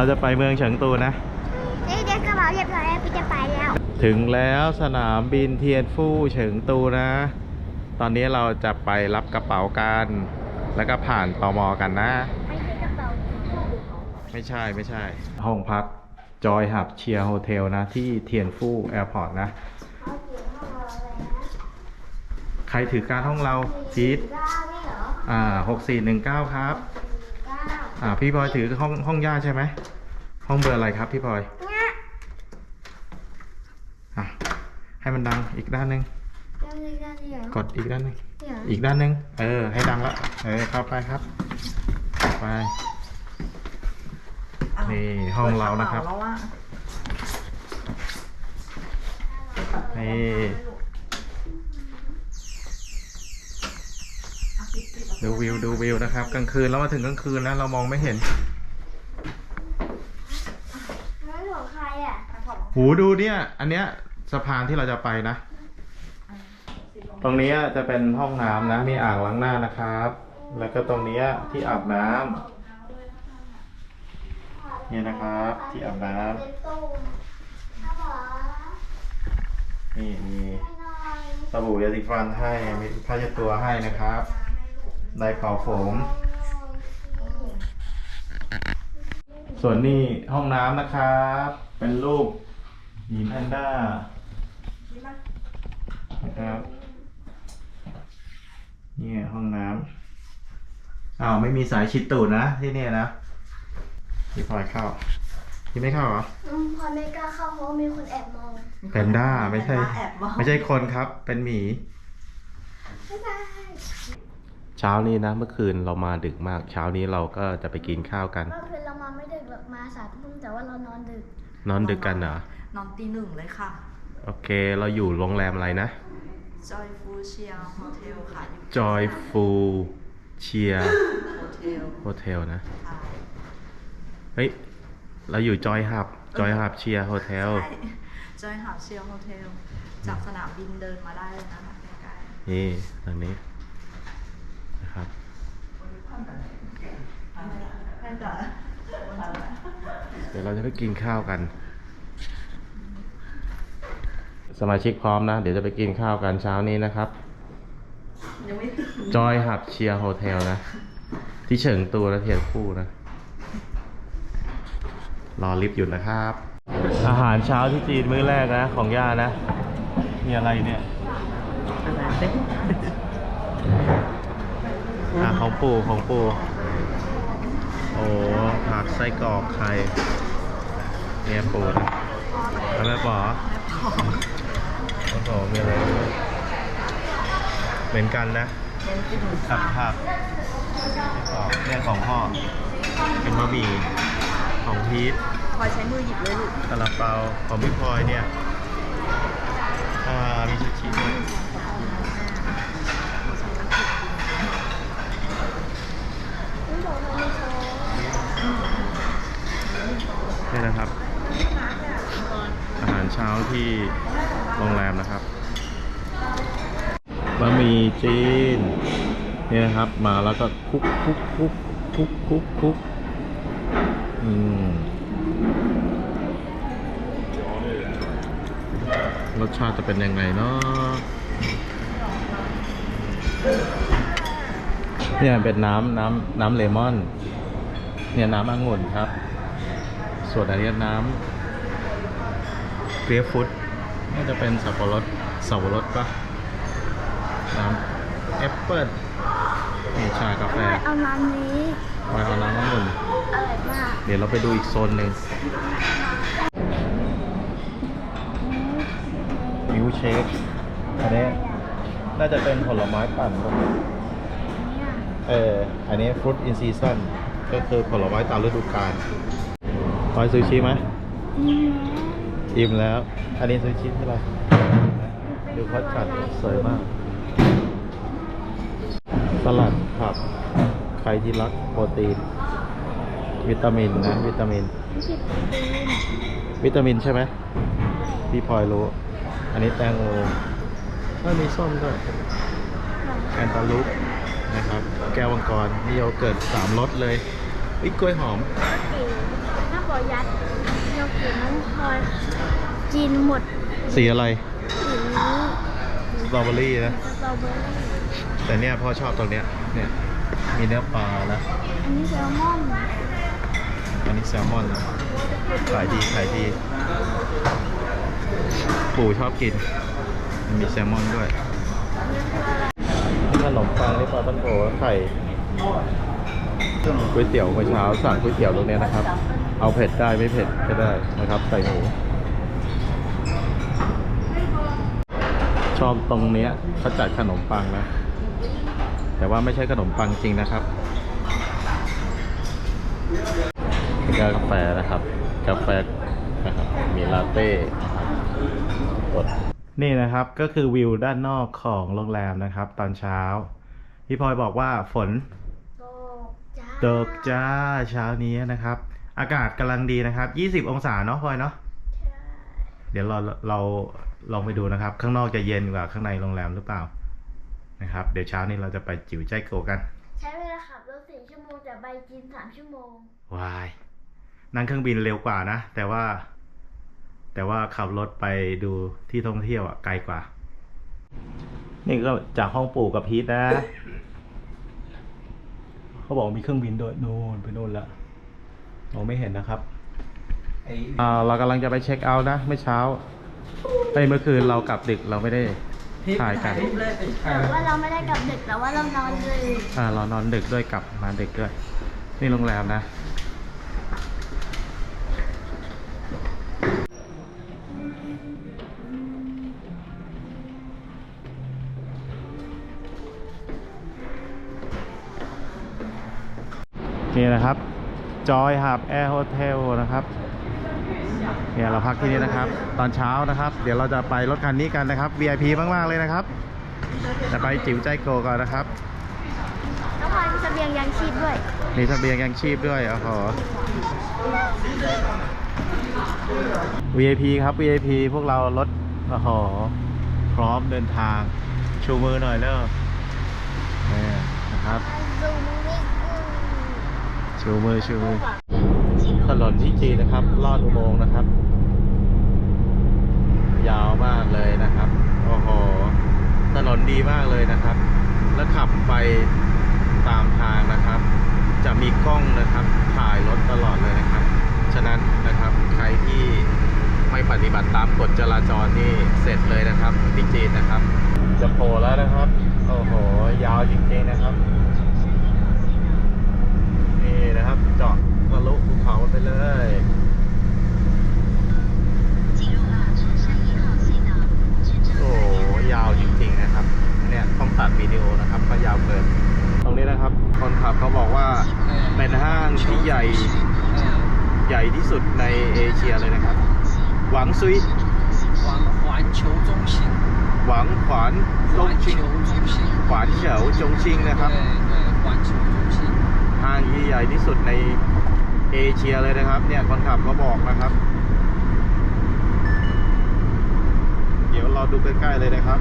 เราจะไปเมืองเฉิงตูนะนี่เด็กกระเป๋าเรียบร้อยแล้วพี่จะไปแล้ว ถึงแล้วสนามบินเทียนฟู่เฉิงตูนะ ตอนนี้เราจะไปรับกระเป๋ากัน แล้วก็ผ่านตมกันนะ ไม่ใช่กระเป๋าไม่ใช่ไม่ใช่ ห้องพักจอยหับเชียร์โฮเทลนะ ที่เทียนฟู่แอร์พอร์ตนะเอาเสียงห้องเราเลยนะใครถือการห้องเราจีดเก้าไม่เหรออ่าหกสี่หนึ่งเก้าครับเก้าอ่า พี่บอยถือห้องห้องย่าใช่ไหม ห้องเบอร์อะไรครับพี่บอยเนี่ยอะให้มันดังอีกด้านหนึ่งยังมีกันเหรอกดอีกด้านหนึ่งเนี่ยอีกด้านหนึ่งเออ ให้ดังละเออเข้าไปครับไปนี่ห้องเรานะครับแล้วว่านี่ดูวิวดูวิวนะครับ กลางคืนแล้วมาถึงกลางคืนแล้วเรามองไม่เห็น ไม่ของใครอะ หูดูเนี่ย อันเนี้ยสะพานที่เราจะไปนะ ตรงนี้จะเป็นห้องน้ำนะ มีอ่างล้างหน้านะครับ แล้วก็ตรงนี้ที่อาบน้ำเนี่ยนะครับ ที่อาบน้ำนี่มีสบู่ยาสีฟันให้ มีผ้าเช็ดตัวให้นะครับไดเป่าผมส่วนนี้ห้องน้ำนะครับ เป็นรูป มีแพนด้านะครับเนี่ยห้องน้ำอ้าวไม่มีสายชิดตูดนะที่เนี่ยนะที่พลอยเข้าที่ไม่เข้าเหรออืมพอไม่กล้าเข้าเพราะว่ามีคนแอบมองแพนด้าไม่ใช่ แอบมองไม่ใช่คนครับ เป็นหมี บ๊ายบาย เช้านี้นะเมื่อคืนเรามาดึกมาก เช้านี้เราก็จะไปกินข้าวกันเมื่อคืนเรามาไม่ดึกหรอกมาสามทุ่มแต่ว่าเรานอนดึก นอนดึกกันเหรอ นอนตีหนึ่งเลยค่ะ โอเค เราอยู่โรงแรมอะไรนะ Joy Fu Chiang Hotel ค่ะอยู่ Joy Fu เชีย Hotel โฮเทลนะใช่เฮ้ย เราอยู่จอยฮับจอยฮับเชียโฮเทลใช่ Joy Hub Chiang Hotel จากสนามบินเดินมาได้เลยนะคะใกล้นี่ทางนี้นะครับๆแม่จ๋าเดี๋ยวเราจะไปกินข้าวกัน สมาชิกพร้อมนะ เดี๋ยวจะไปกินข้าวกันเช้านี้นะครับยังไม่ถึงจอยหับเชียร์โฮเทลนะ ที่เฉิงตูและเทียนคู่นะ รอลิฟต์อยู่นะครับ อาหารเช้าที่จีนมื้อแรกนะ ของย่านะ มีอะไรเนี่ยอะของปู่ของปู่โอ้ผักไส้กรอกไข่เนี่ยปู่นะแล้วแม่ป๋อ โอ้โหมีอะไรด้วยเหมือนกันนะผักผักเนี่ยของพ่อ เป็นบะหมี่ของพีทคอยใช้มือหยิบเลยลูกซาลาเปาของพี่พลอยเนี่ย นี่นะครับ มาแล้วก็คุกคุกคุกคุกคุกคุกอืมรสชาติจะเป็นยังไงเนาะเนี่ยเป็นน้ำน้ำน้ำเลมอน เนี่ยน้ำองุ่นครับ ส่วนอันนี้น้ำเกรียฟุตน่าจะเป็นสับปะรดสับปะรดปะน้ำแอปเปิล นี่ชากาแฟเอาน้ำนี้ไว้เอาน้ำองุ่นอร่อยมากเดี๋ยวเราไปดูอีกโซนหนึ่งมิวเชคอันนี้น่าจะเป็นผลไม้ปั่นครับเนี่ยเอออันนี้ฟรุตอินซีซั n ก็คือผลไม้ตามฤดูกาลพอยซูชิไหมอืมอิ่มแล้ว อันนี้ซูชิเท่าไหร่ดูเขาจัดสวยมากส ลัดผัก ใครที่รักโปรตีน วิตามินนะ วิตามินไม่ใช่ปูนวิตามินใช่ไหมพี่พลอยรู้ อันนี้แตงโมก็มีส้มด้วยแอนตาลูปนะครับ แก้ววังกรนี่โยเกิร์ตสามรสเลยอุ๊ยกล้วยหอมถ้าขพอยัดโยเกิร์ตน้องพลอยกินหมด สีอะไร สีนี้สตรอเบอรี่นะสตรอเบอรี่ แต่เนี่ยพ่อชอบตรงเนี้ยเนี่ยมีเนื้อปลาแล้วอันนี้แซลมอนอันนี้แซลมอนนะขายดีขายดีปู่ชอบกิน มันมีแซลมอนด้วยขนมปังนี่ปลาต้นโกไข่ก๋วยเตี๋ยวเมื่อเช้าสั่งก๋วยเตี๋ยวตรงเนี้ยนะครับ เอาเผ็ดได้ไม่เผ็ดก็ได้นะครับ ใส่หมูชอบตรงเนี้ยเขาจัดขนมปังนะ แต่ว่าไม่ใช่ขนมปังจริงนะครับนี่ก็กาแฟนะครับ กาแฟนะครับมีลาเต้นะครับกดนี่นะครับก็คือวิวด้านนอกของโรงแรมนะครับ ตอนเช้า พี่พลอยบอกว่าฝนโตจ้าตกจ้าเช้านี้นะครับ อากาศกำลังดีนะครับ 20 องศาเนาะพลอยเนาะเดี๋ยวเราเราลองไปดูนะครับ ข้างนอกจะเย็นกว่าข้างในโรงแรมหรือเปล่า นะครับ เดี๋ยวเช้านี้เราจะไปจิ๋วใจโกกัน ใช้เวลาขับรถสี่ชั่วโมงแต่ใบกินสามชั่วโมงวายนั่งเครื่องบินเร็วกว่านะ แต่ว่า แต่ว่าขับรถไปดูที่ท่องเที่ยวอะไกลกว่า นี่ก็จากห้องปู่กับพีทนะ เขาบอกมีเครื่องบินด้วยนู่นไปนู่นละมองไม่เห็นนะครับอ่าเรากำลังจะไปเช็คเอาท์นะเมื่อเช้าไอ้ยเมื่อคืนเรากลับดึกเราไม่ได้ ถ่ายกัน แต่ว่าเราไม่ได้กลับดึกแต่ว่าเรานอนเลยอ่าเรานอนดึกด้วยกลับมาดึกด้วย นี่โรงแรมนะ นี่นะครับ จอยหับแอร์โฮเทลนะครับ เนี่ยเราพักที่นี่นะครับ ตอนเช้านะครับ เดี๋ยวเราจะไปรถคันนี้กันนะครับ VIP มากๆเลยนะครับจะไปจิ๋วใจโกก่อนนะครับแล้วพลอยมีเสบียงยังชีพด้วย มีทะเบียนยังชีพด้วยโอ้โห VIP ครับ VIP พวกเรารถโอ้โหพร้อมเดินทาง ชูมือหน่อยเร็วนี่นะครับซูมนี่ชูมือชูมือ ถนนที่จีนนะครับ ลอดอุโมงค์นะครับ ยาวมากเลยนะครับ โอ้โห ถนนดีมากเลยนะครับ แล้วขับไปตามทางนะครับ จะมีกล้องนะครับ ถ่ายรถตลอดเลยนะครับ ฉะนั้นนะครับใครที่ไม่ปฏิบัติตามกฎจราจรนี่เสร็จเลยนะครับที่จีนนะครับ จะโผล่แล้วนะครับ โอ้โห ยาวจริงๆนะครับ นี่นะครับ เจาะทะ ลุภูเขาไปเลยโอ้ยาวจริงๆนะครับ เนี่ยต้องตัดวิดีโอนะครับก็ยาวเกิน ตรงนี้นะครับ คนขับเขาบอกว่าเป็นห้างที่ใหญ่ใหญ่ที่สุดในเอเชียเลยนะครับ หวังซุยหวังขวานเฉีวจงชิงหวังขวานลงชิงขวานเฉีวจงชิงนะครับห้างที่ใหญ่ที่สุดใน เอเชียเลยนะครับ เนี่ยคนขับเขาบอกนะครับ เดี๋ยวเราดูใกล้ๆเลยนะครับ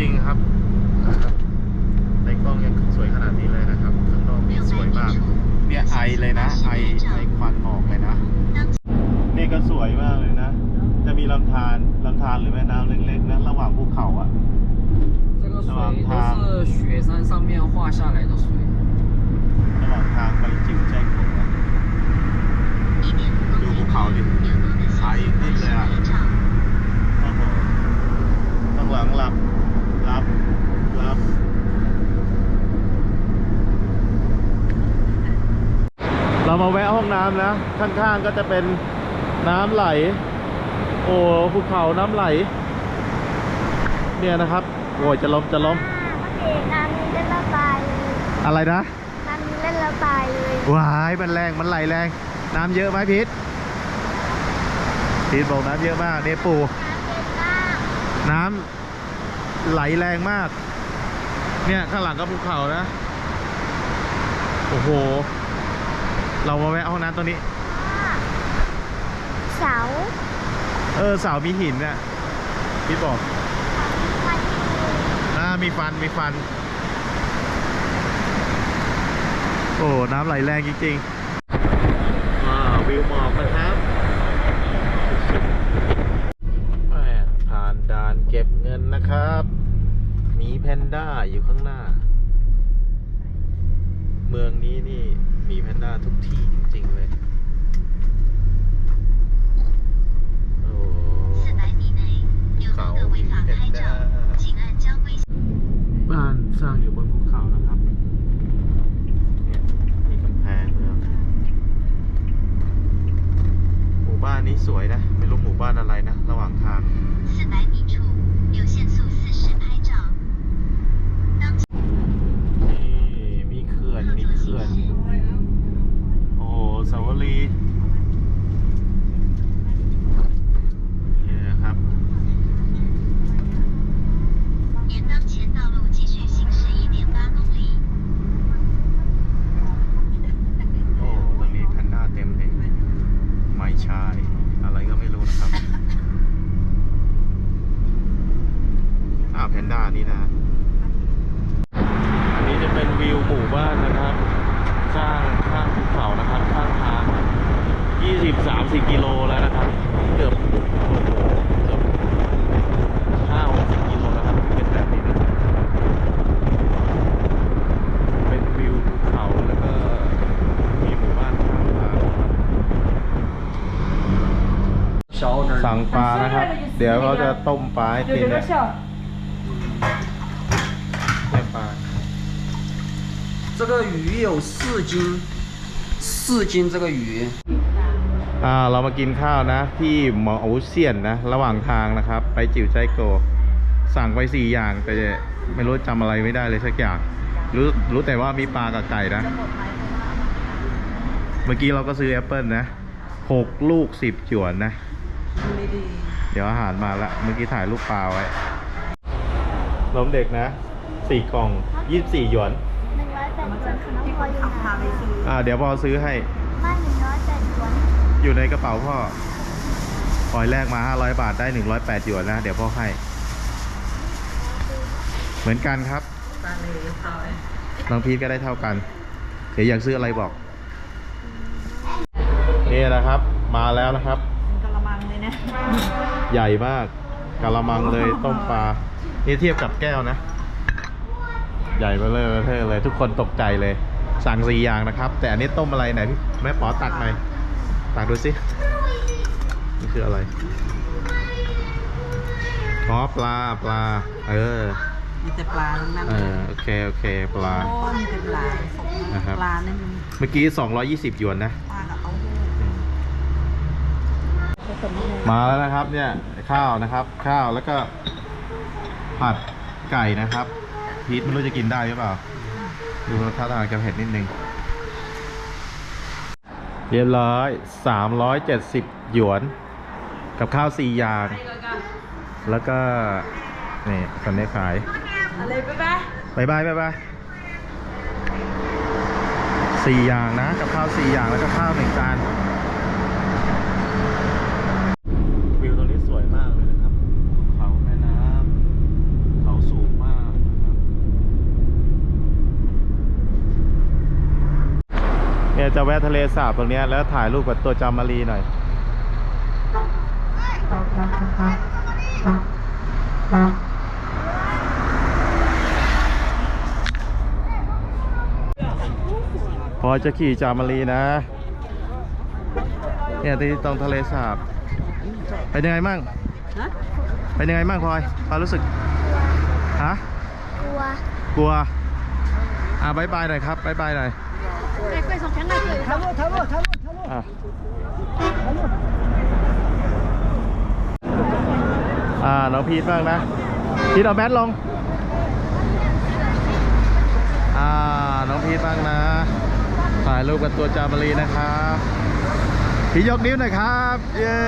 ริงๆครับ ในกล้องยังสวยขนาดนี้เลยนะครับ ข้างนอกนี่สวยมาก เนี่ยไอเลยนะ ไอไอควันออกเลยนะ นี่ก็สวยมากเลยนะ จะมีลำธารลำธารหรือแม่น้ำเล็กๆนะ ระหว่างภูเขาอะ 这个水是吧它都是雪山上面化下来的水。 ระหว่างทางไปจิ๋วใจกงนะ 一点五公里有不跑的内，流动的哎小型巴士对啊离场。 โอ้โหข้างหลังหลับ น้ำนะ ข้างๆก็จะเป็นน้ำไหล โอ้ภูเขาน้ำไหล เนี่ยนะครับโอ้ยจะล้มจะล้มเมื่อกี้น้ำนี้เล่นระบายเลยอะไรนะน้ำนี้เล่นระบายเลยว้ายมันแรงมันไหลแรง น้ำเยอะไหมพีทพีทบอกน้ำเยอะมากเนี่ยปู่น้ำเย็นมากน้ำไหลแรงมาก เนี่ยข้างหลังก็ภูเขานะ โอ้โห เรามาแวะห้องน้ำตรงนี้ เสาเออเสามีหินเนี่ยพีทบอกไฟอ่ามีฟันมีฟัน โอ้ น้ำไหลแรงจริงๆอ่าวิวหมอกนะครับแหม่ผ่านด่านเก็บเงินนะครับ มีแพนด้าอยู่ข้างหน้า เมืองนี้นี่มีแพนด้าทุกที่จริง ๆ เลย โอ้เขามีแพนด้าบ้านสร้างอยู่บนภูเขานะครับเนี่ยมีกำแพงเมืองหมู่บ้านนี้สวยนะ ไม่รู้หมู่บ้านอะไรนะ ระหว่างทาง400米 แพนด้านี่นะ อันนี้จะเป็นวิวหมู่บ้านนะครับข้างข้างภูเขานะครับข้างทาง20 30กิโลแล้วนะครับ เกือบเกือบ5 60กิโลแล้ครับเป็นแบบนี้เป็นวิวภูเขาแล้วก็มีหมู่บ้านข้างทางสั่งปลานะครับ เดี๋ยวเราจะต้มปลาให้กินเนี่ย นี่ยปลา 这个鱼有四斤，四斤这个鱼。 อ่าเรามากินข้าวนะ ที่หมออูเซียนนะ ระหว่างทางนะครับ ไปจิ๋วใจโก สั่งไปสี่อย่าง แต่ไม่รู้จำอะไรไม่ได้เลยสักอย่าง รู้รู้แต่ว่ามีปลากับไก่นะ เมื่อกี้เราก็ซื้อแอปเปิลนะหกลูกสิบหยวนนะ เดี๋ยวอาหารมาละ เมื่อกี้ถ่ายรูปปลาไว้นมเด็กนะ สี่กล่องยี่สิบสี่หยวน หนึ่งร้อยแปดหยวนขนมพออยู่ขับพาไหนไปซื้ออ่า เดี๋ยวพอซื้อให้ ไม่หนึ่งร้อยแปดหยวนอยู่ในกระเป๋าพ่อปล่อยแรกมา 500 บาทได้ 108หยวนนะ เดี๋ยวพ่อให้ เหมือนกันครับ ตาเลยเขาน้องพีทก็ได้เท่ากัน เดี๋ยวอยากซื้ออะไรบอก นี่นะครับ มาแล้วนะครับ เป็นกะละมังเลยนะ ใหญ่มากกะละมังเลยต้มปลา นี่เทียบกับแก้วนะ ใหญ่ไปเลยเท่เลย ทุกคนตกใจเลย สั่งสี่อย่างนะครับ แต่อันนี้ต้มอะไรไหนพี่แม่ป๋อตักหน่อยตักดูสินี่คืออะไรอ๋อปลาปลา เออมีแต่ปลาทั้งนั้นเออโอเคโอเคปลาโอ้มีแต่ปลานะครับปลาเนี่ยมันเมื่อกี้ 220หยวนนะปลากับเต้าหู้มาแล้วนะครับเนี่ยข้าวนะครับ ข้าวแล้วก็ผัดไก่นะครับ พีทไม่รู้จะกินได้หรือเปล่า ดูท่าทางจะเผ็ดนิดนึง เรียบร้อย370หยวน กับข้าวสี่อย่าง แล้วก็นี่คนนี้ขายอะไรไปไปบายบายบายบายสี่อย่างนะ กับข้าวสี่อย่างแล้วก็ข้าวหนึ่งจาน วิวตรงนี้สวยมากเลยนะครับภูเขาแม่น้ำเขาสูงมากนะครับ เนี่ยจะแวะทะเลสาบตรงเนี้ยแล้วถ่ายรูปกับตัวจามารีหน่อยพอจะขี่จามารีนะเนี่ยที่ตรงทะเลสาบเป็นยังไงมั่งฮะเป็นยังไงมั่งพลอยความรู้สึกฮะกลัวกลัวอะบายบายหน่อยครับบายบายหน่อย 快上前来！抬路，抬路，抬路，抬路！啊！抬路！อ่าน้องพีทบ้างนะ พีทเอาแมสลง อ่า น้องพีทบ้างนะ ถ่ายรูปกับตัวจามารีนะครับ พี่ยกนิ้วหน่อยครับ เย้